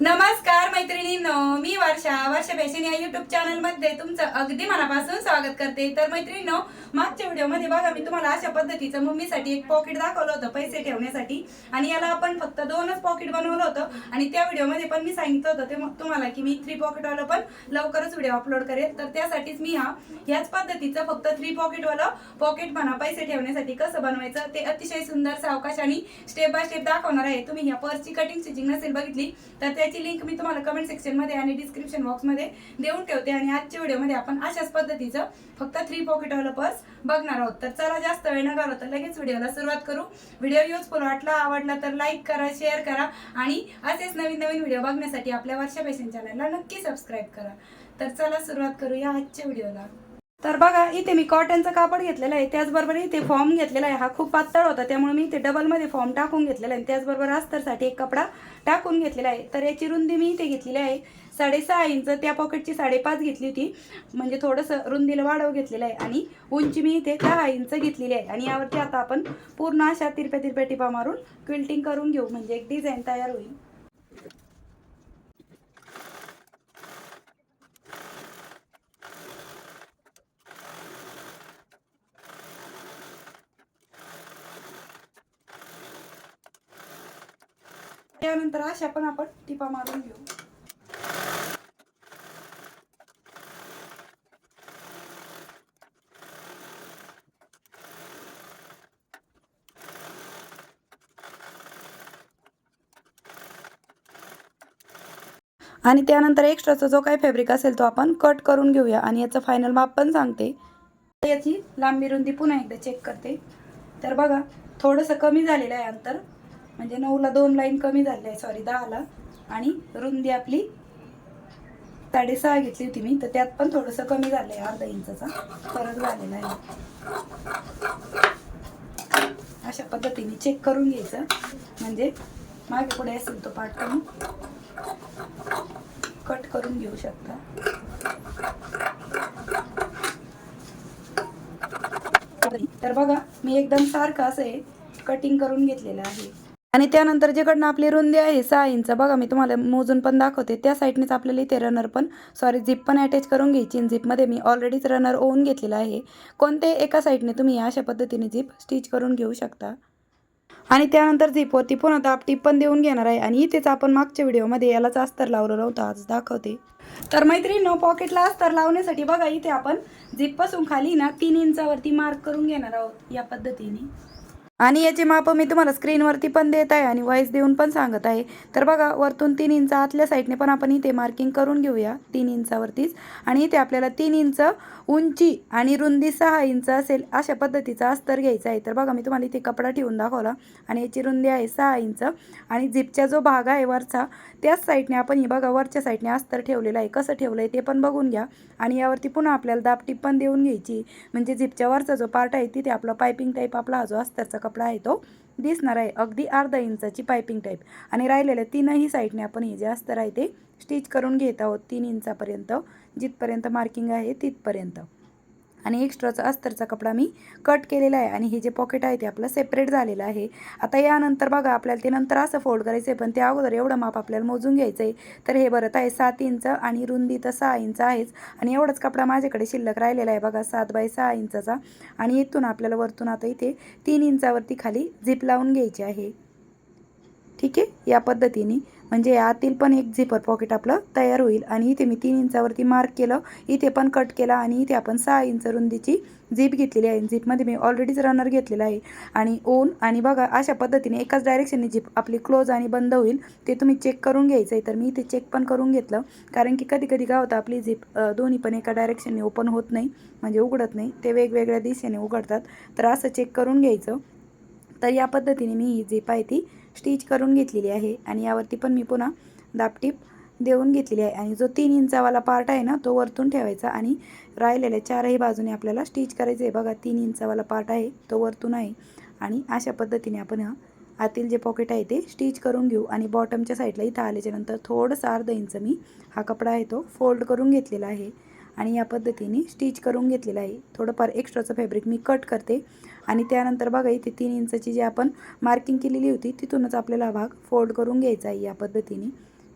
नमस्कार. मैत्रिणींनो मी वर्षा वर्षा फॅशन या युट्यूब चॅनलमध्ये तुमचं अगदी मनापासून स्वागत करते. तर मैत्रिणींनो मागच्या व्हिडिओमध्ये बघा मी तुम्हाला अशा पद्धतीचं मम्मीसाठी एक पॉकेट दाखवलं होतं पैसे ठेवण्यासाठी. आणि याला आपण फक्त दोनच पॉकेट बनवलं होतं. आणि त्या व्हिडिओमध्ये पण मी सांगितलं होतं ते मग तुम्हाला की मी थ्री पॉकेटवालं पण लवकरच व्हिडिओ अपलोड करेल तर त्यासाठीच मी हा याच पद्धतीचं फक्त थ्री पॉकेटवालं पॉकेट म्हणा पैसे ठेवण्यासाठी कसं बनवायचं ते अतिशय सुंदर सावकाश आणि स्टेप बाय स्टेप दाखवणार आहे. तुम्ही ह्या पर्सची कटिंग स्टिचिंग नसेल बघितली तर त्याची लिंक मी तुम्हाला कमेंट सेक्शनमध्ये आणि डिस्क्रिप्शन बॉक्समध्ये देऊन ठेवते आणि आजच्या व्हिडिओमध्ये आपण अशाच पद्धतीचं फक्त थ्री पॉकेट पर्स बघणार आहोत. तर चला जास्त वेळ न घालवता लगेच व्हिडिओला सुरुवात करू. व्हिडिओ युजफुल वाटला आवडला तर लाईक करा शेअर करा आणि असेच नवीन नवीन व्हिडिओ बघण्यासाठी आपल्या वर्षा फॅशन चॅनलला नक्की सबस्क्राईब करा. तर चला सुरुवात करूया आजच्या व्हिडिओला तर बघा इथे मी कॉटनचं कापड घेतलेलं आहे. त्याचबरोबर इथे फॉर्म घेतलेला आहे. हा खूप पातळ होता त्यामुळे मी इथे डबलमध्ये फॉर्म टाकून घेतलेला आहे. त्याचबरोबर अस्तरसाठी एक कपडा टाकून घेतलेला आहे. तर याची रुंदी मी इथे घेतलेली आहे. साडेसहा इंच त्या पॉकेटची साडेपाच घेतली होती. म्हणजे थोडंसं रुंदीला वाढव घेतलेलं आहे. आणि उंची मी इथे दहा इंच घेतलेली आहे. आणि यावरती आता आपण पूर्ण अशा तिरप्या तिरप्या टिपा मारून क्विल्टिंग करून घेऊ. म्हणजे एक डिझाईन तयार होईल. त्यानंतर अशा पण आपण टिपा मारून घेऊ. आणि त्यानंतर एक्स्ट्राचा जो काही फॅब्रिक असेल तो आपण कट करून घेऊया. आणि याचं फायनल माप पण सांगते. याची लांबी रुंदी पुन्हा एकदा चेक करते. तर बघा थोडंसं कमी झालेलं आहे अंतर. म्हणजे नऊला दोन लाईन कमी झाली आहे सॉरी दहाला. आणि रुंदी आपली साडेसहा घेतली होती मी तर त्यात पण थोडंसं कमी झालं आहे अर्धा इंचा फरक झालेला आहे. अशा पद्धतीने चेक करून घ्यायचं. म्हणजे मागे पुढे असेल तो पाठ करून कट करून घेऊ शकता. तर बघा मी एकदम सारखं असं हे कटिंग करून घेतलेलं आहे. आणि त्यानंतर जेकडनं आपली रुंदी आहे सहा इंच बघा मी तुम्हाला मोजून पण दाखवते. त्या साईडनेच आपल्याला इथे रनर पण सॉरी झिप पण अटॅच करून घ्यायची. झिपमध्ये मी ऑलरेडीच रनर ओवून घेतलेला आहे. कोणत्याही एका साईडने तुम्ही अशा पद्धतीने झिप स्टिच करून घेऊ शकता? आणि त्यानंतर झिपवरती पुन्हा आता टीप पण देऊन घेणार आहे. आणि इथेच आपण मागच्या व्हिडिओमध्ये यालाच अस्तर लावलं नव्हतं आज दाखवते. तर मैत्रिणी पॉकेटला अस्तर लावण्यासाठी बघा इथे आपण झिपपासून खाली ना तीन इंचावरती मार्क करून घेणार आहोत या पद्धतीने. आणि याचे माप मी तुम्हाला स्क्रीनवरती पण देत आहे आणि व्हॉइस देऊन पण सांगत आहे. तर बघा वरतून तीन इंच आतल्या साईडने पण आपण इथे मार्किंग करून घेऊया. तीन इंचावरतीच. आणि इथे आपल्याला तीन इंच उंची आणि रुंदी सहा इंच असेल अशा पद्धतीचा अस्तर घ्यायचा आहे. तर बघा मी तुम्हाला इथे कपडा ठेवून दाखवला. आणि याची रुंदी आहे सहा इंच. आणि झिपचा जो भाग आहे वरचा त्याच साईडने आपण ही बघा वरच्या साईडने अस्तर ठेवलेलं आहे. कसं ठेवलं आहे ते पण बघून घ्या. आणि यावरती पुन्हा आपल्याला दापटीप पण देऊन घ्यायची. म्हणजे झिपच्या वरचा जो पार्ट आहे तिथे आपला पायपिंग टाईप आपला हा जो अस्तरचा कपडा आहे तो दिसणार आहे. अगदी अर्धा इंचाची पायपिंग टाईप आणि राहिलेल्या तीनही साईडने आपण हे जे अस्तर आहे ते स्टिच करून घेत आहोत तीन इंचापर्यंत जिथपर्यंत मार्किंग आहे तिथपर्यंत. आणि एक्स्ट्राचा अस्तरचा कपडा मी कट केलेला आहे. आणि हे जे पॉकेट आहे ते आपलं सेपरेट झालेलं आहे. आता यानंतर बघा आपल्याला ते नंतर असं फोल्ड करायचं आहे पण त्या अगोदर एवढं माप आपल्याला मोजून घ्यायचं आहे तर हे बरं आहे सात इंच आणि रुंदी तर सहा इंच आहेच. आणि एवढाच कपडा माझ्याकडे शिल्लक राहिलेला आहे बघा सात बाय सहा इंचाचा. आणि इथून आपल्याला वरतून आता इथे तीन इंचावरती खाली झिप लावून घ्यायची आहे. ठीक आहे? या पद्धतीने. म्हणजे आतील पण एक झिपर पॉकेट आपलं तयार होईल. आणि इथे मी तीन इंचावरती मार्क केलं. इथे पण कट केला आणि इथे आपण सहा इंच रुंदीची झीप घेतलेली आहे. झीपमध्ये मी ऑलरेडीच रनर घेतलेला आहे. आणि ओन आणि बघा अशा पद्धतीने एकाच डायरेक्शनने झीप आपली क्लोज आणि बंद होईल. ते तुम्ही चेक करून घ्यायचं आहे तर मी इथे चेक पण करून घेतलं. कारण की कधी कधी काय होतं आपली झीप दोन्ही पण एका डायरेक्शनने ओपन होत नाही. म्हणजे उघडत नाही. ते वेगवेगळ्या दिशेने उघडतात. तर असं चेक करून घ्यायचं. तर या पद्धतीने मी ही झीप आहे ती स्टिच करून घेतलेली आहे आणि यावरती पण मी पुन्हा दापटीप देऊन घेतलेली आहे. आणि जो तीन इंचावाला पार्ट आहे ना तो वरतून ठेवायचा आणि राहिलेल्या चारही बाजूने आपल्याला स्टिच करायचं आहे बघा तीन इंचावाला पार्ट आहे तो वरतून आहे. आणि अशा पद्धतीने आपण हा आतील जे पॉकेट आहे ते स्टिच करून घेऊ. आणि बॉटमच्या साईडला इथं आल्याच्यानंतर थोडंसं अर्धा इंच मी हा कपडा आहे तो फोल्ड करून घेतलेला आहे. आणि या पद्धतीने स्टिच करून घेतलेला आहे. थोडंफार एक्स्ट्राचं फॅब्रिक मी कट करते. आणि त्यानंतर बघा इथे तीन इंचाची जी आपण मार्किंग केलेली होती तिथूनच आपल्याला भाग फोल्ड करून घ्यायचा आहे या पद्धतीने.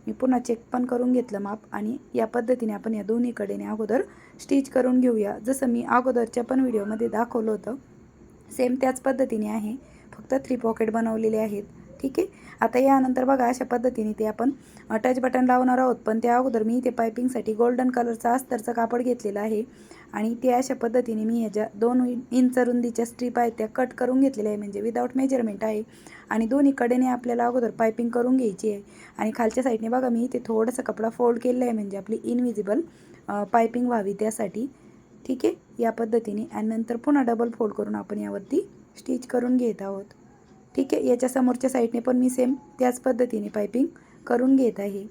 मी पुन्हा चेक पण करून घेतलं माप आणि या पद्धतीने आपण या दोन्ही कडेने अगोदर स्टिच करून घेऊया. जसं मी अगोदरच्या पण व्हिडिओमध्ये दाखवलं होतं सेम त्याच पद्धतीने आहे. फक्त थ्री पॉकेट बनवलेले आहेत. ठीक आहे? आता यानंतर बघा अशा पद्धतीने ते आपण टच बटन लावणार आहोत. पण त्या अगोदर मी इथे पायपिंगसाठी गोल्डन कलरचा अस्तरचं कापड घेतलेलं आहे. आणि ते अशा पद्धतीने मी ह्याच्या दोन इंच रुंदीच्या स्ट्रीप आहेत त्या कट करून घेतलेल्या आहे म्हणजे विदाऊट मेजरमेंट आहे. आणि दोन्ही कडेने आपल्याला अगोदर पायपिंग करून घ्यायची आहे. आणि खालच्या साईडने बघा मी इथे थोडंसं कपडा फोल्ड केलेला आहे. म्हणजे आपली इनविजिबल पायपिंग व्हावी त्यासाठी. ठीक आहे? या पद्धतीने. आणि नंतर पुन्हा डबल फोल्ड करून आपण यावरती स्टिच करून घेत आहोत. ठीक आहे याच्या समोरच्या साईडने पण मी सेम त्याच पद्धतीने पायपिंग करून घेत आहे.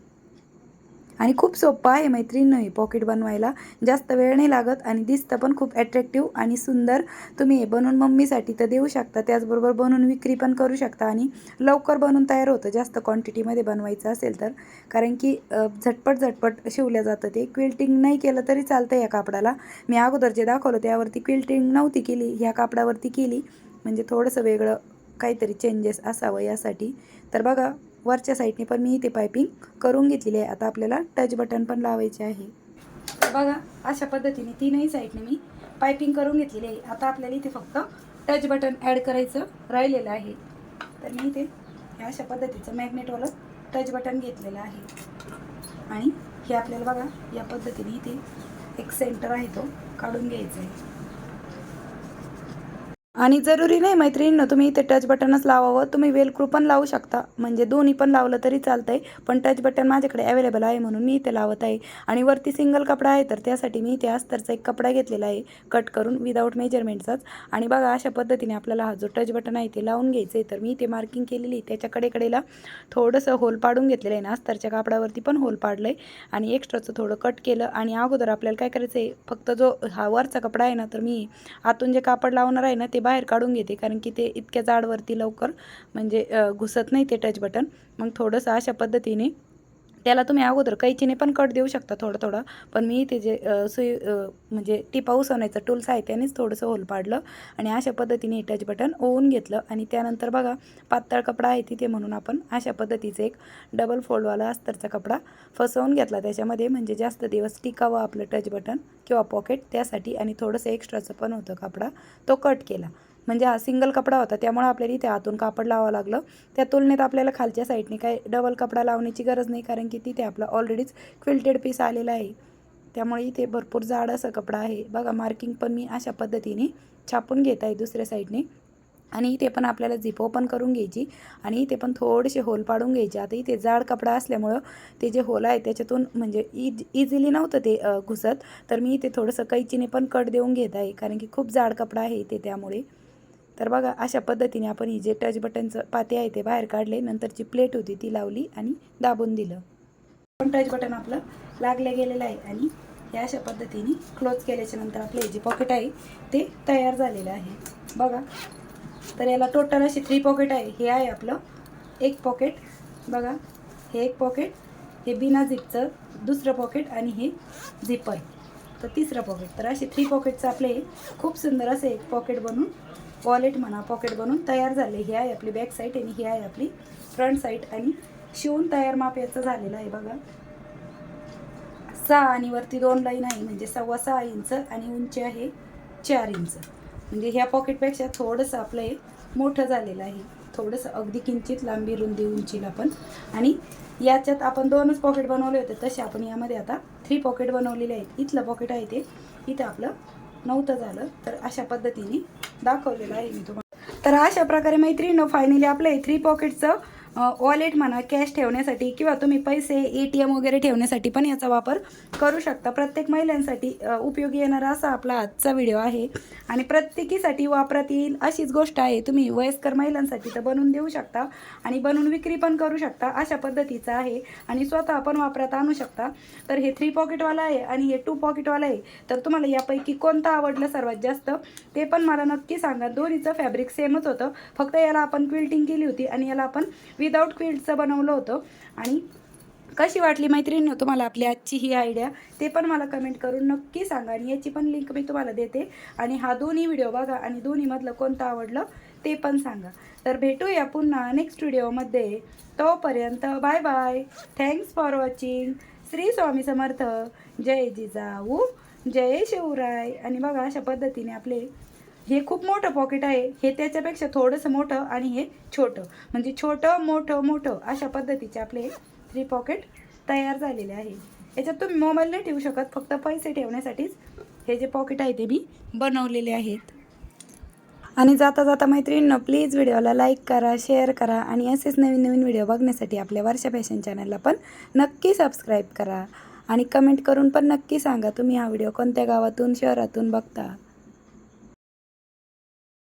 आणि खूप सोपं आहे मैत्रिणी पॉकेट बनवायला. जास्त वेळ नाही लागत आणि दिसतं पण खूप ॲट्रॅक्टिव्ह आणि सुंदर. तुम्ही हे बनवून मम्मीसाठी तर देऊ शकता त्याचबरोबर बनवून विक्री पण करू शकता आणि लवकर बनवून तयार होतं. जास्त क्वांटिटीमध्ये बनवायचं असेल तर. कारण की झटपट झटपट शिवलं जातं ते. क्विल्टिंग नाही केलं तरी चालतं या कापडाला. मी अगोदर जे दाखवलं त्यावरती क्विल्टिंग नव्हती केली. ह्या कापडावरती केली. म्हणजे थोडंसं वेगळं काहीतरी चेंजेस असावं यासाठी. तर बघा वरच्या साईडने पण मी इथे पायपिंग करून घेतलेली आहे. आता आपल्याला टच बटन पण लावायचे आहे. तर बघा अशा पद्धतीने तीनही साईडने मी पायपिंग करून घेतलेली आहे. आता आपल्याला इथे फक्त टच बटन ॲड करायचं राहिलेलं आहे. तर मी इथे ह्या अशा पद्धतीचं मॅग्नेटवालं टच बटन घेतलेलं आहे. आणि हे आपल्याला बघा या पद्धतीने इथे एक सेंटर आहे तो काढून घ्यायचा आहे. आणि जरुरी नाही मैत्रिणींनो तुम्ही इथे टच बटनच लावावं. तुम्ही वेलक्रू पण लावू शकता. म्हणजे दोन्ही पण लावलं तरी चालतं आहे पण टच बटन माझ्याकडे अवेलेबल आहे म्हणून मी इथे लावत आहे. आणि वरती सिंगल कपडा आहे तर त्यासाठी मी इथे अस्तरचा एक कपडा घेतलेला आहे. कट करून विदाऊट मेजरमेंटचाच आणि बघा अशा पद्धतीने आपल्याला हा जो टच बटन आहे ते लावून घ्यायचं आहे तर मी इथे मार्किंग केलेली आहे. त्याच्या कडेकडेला थोडंसं होल पाडून घेतलेलं आहे ना अस्तरच्या कापडावरती पण होल पाडलं आहे आणि एक्स्ट्राचं थोडं कट केलं. आणि अगोदर आपल्याला काय करायचं आहे फक्त जो हा वरचा कपडा आहे ना तर मी आतून जे कापड लावणार आहे ना ते बाहेर काढून घेते कारण की ते इतक्या जाडवरती लवकर म्हणजे घुसत नाही ते टच बटन मग थोडंसं अशा पद्धतीने त्याला तुम्ही अगोदर कैचीने पण कट देऊ शकता थोडं थोडं. पण मी इथे जे सुई म्हणजे टिपा उसवण्याचं टूल्स आहे त्यानेच थोडंसं होल पाडलं आणि अशा पद्धतीने टच बटन ओवून घेतलं. आणि त्यानंतर बघा पातळ कपडा आहे तिथे म्हणून आपण अशा पद्धतीचं एक डबल फोल्डवाला अस्तरचा कपडा फसवून घेतला. त्याच्यामध्ये म्हणजे जास्त दिवस टिकावं आपलं टच बटन किंवा पॉकेट त्यासाठी आणि थोडंसं एक्स्ट्राचं पण होतं कपडा तो कट केला. म्हणजे हा सिंगल कपडा होता त्यामुळे आपल्याला इथे आतून कापड लावावं लागलं. त्या तुलनेत आपल्याला खालच्या साईडने काय डबल कपडा लावण्याची गरज नाही कारण की तिथे आपला ऑलरेडीच क्विल्टेड पीस आलेला आहे. त्यामुळे इथे भरपूर जाड असं कपडा आहे. बघा मार्किंग पण मी अशा पद्धतीने छापून घेत आहे दुसऱ्या साईडने आणि इथे पण आपल्याला झिप ओपन करून घ्यायची आणि इथे पण थोडेसे होल पाडून घ्यायचे. आता इथे जाड कपडा असल्यामुळं ते जे होल आहे त्याच्यातून म्हणजे इज इझिली नव्हतं ते घुसत. तर मी इथे थोडंसं कैचीने पण कट देऊन घेत आहे कारण की खूप जाड कपडा आहे इथे त्यामुळे. तर बघा अशा पद्धतीने आपण ही जे टच बटनचं पाते आहे ते बाहेर काढले नंतरची प्लेट होती ती लावली आणि दाबून दिलं. पण टच बटन आपलं लागलं गेलेलं आहे आणि हे अशा पद्धतीने क्लोज केल्याच्यानंतर आपलं हे जे पॉकेट आहे ते तयार झालेलं आहे. बघा तर याला टोटल असे थ्री पॉकेट आहे. हे आहे आपलं एक पॉकेट बघा हे एक पॉकेट हे बिना झिपचं दुसरं पॉकेट आणि हे झिपर तर तिसरं पॉकेट तर असे थ्री पॉकेटचं आपले खूप सुंदर असे एक पॉकेट बनून वॉलेट म्हणा पॉकेट बनून तयार झाले. ही आहे आपली बॅक साईड आणि ही आहे आपली फ्रंट साईड आणि शिवून तयार माप याचं झालेलं आहे बघा. सहा आणि वरती दोन लाईन आहे म्हणजे सव्वा सहा इंच आणि उंची आहे चार इंच. म्हणजे ह्या पॉकेटपेक्षा थोडंसं आपलं हे मोठं झालेलं आहे. थोडंसं अगदी किंचित लांबी रुंदी उंचीला पण. आणि याच्यात आपण दोनच पॉकेट बनवले होते तसे आपण यामध्ये आता थ्री पॉकेट बनवलेले आहेत. इथलं पॉकेट आहे ते. इथं आपलं नव्हतं झालं. तर अशा पद्धतीने दाखवलेलं आहे मी तुम्हाला. तर अशा प्रकारे मैत्रीण फायनली आपलं हे थ्री पॉकेटचं वॉलेट म्हणा कॅश ठेवण्यासाठी किंवा तुम्ही पैसे ए टी एम वगैरे ठेवण्यासाठी पण याचा वापर करू शकता. प्रत्येक महिलांसाठी उपयोगी येणारा असा आपला आजचा व्हिडिओ आहे. आणि प्रत्येकीसाठी वापरात येईल अशीच गोष्ट आहे. तुम्ही वयस्कर महिलांसाठी तर बनवून देऊ शकता आणि बनवून विक्री पण करू शकता अशा पद्धतीचा आहे. आणि स्वतः पण वापरात आणू शकता. तर हे थ्री पॉकेटवाला आहे आणि हे टू पॉकेटवाला आहे. तर तुम्हाला यापैकी कोणतं आवडलं सर्वात जास्त ते पण मला नक्की सांगा. दोन्हीचं फॅब्रिक सेमच होतं. फक्त याला आपण क्विल्टिंग केली होती आणि याला आपण विदाऊट क्विल्टचं बनवलं होतं. आणि कशी वाटली मैत्रिणी तुम्हाला आपली आजची ही आयडिया ते पण मला कमेंट करून नक्की सांगा आणि याची पण लिंक मी तुम्हाला देते. आणि हा दोन्ही व्हिडिओ बघा आणि दोन्हीमधलं कोणतं आवडलं ते पण सांगा. तर भेटूया पुन्हा नेक्स्ट व्हिडिओमध्ये तोपर्यंत bye bye thanks for watching Shri Swami Samarth. जय जिजाऊ. जय शिवराय. आणि बघा अशा पद्धतीने आपले हे खूप मोठं पॉकेट आहे. हे त्याच्यापेक्षा थोडंसं मोठं आणि हे छोटं. म्हणजे छोटं मोठं मोठं अशा पद्धतीचे आपले थ्री पॉकेट तयार झालेले आहे. याच्यात तुम्ही मोबाईल नाही ठेवू शकत. फक्त पैसे ठेवण्यासाठीच हे जे पॉकेट आहे ते मी बनवलेले आहेत. आणि जाता जाता मैत्रिणींनो प्लीज व्हिडिओला लाईक करा शेअर करा आणि असेच नवीन नवीन व्हिडिओ बघण्यासाठी आपल्या वर्षा फॅशन चॅनलला पण नक्की सबस्क्राईब करा. आणि कमेंट करून पण नक्की सांगा तुम्ही हा व्हिडिओ कोणत्या गावातून शहरातून बघता.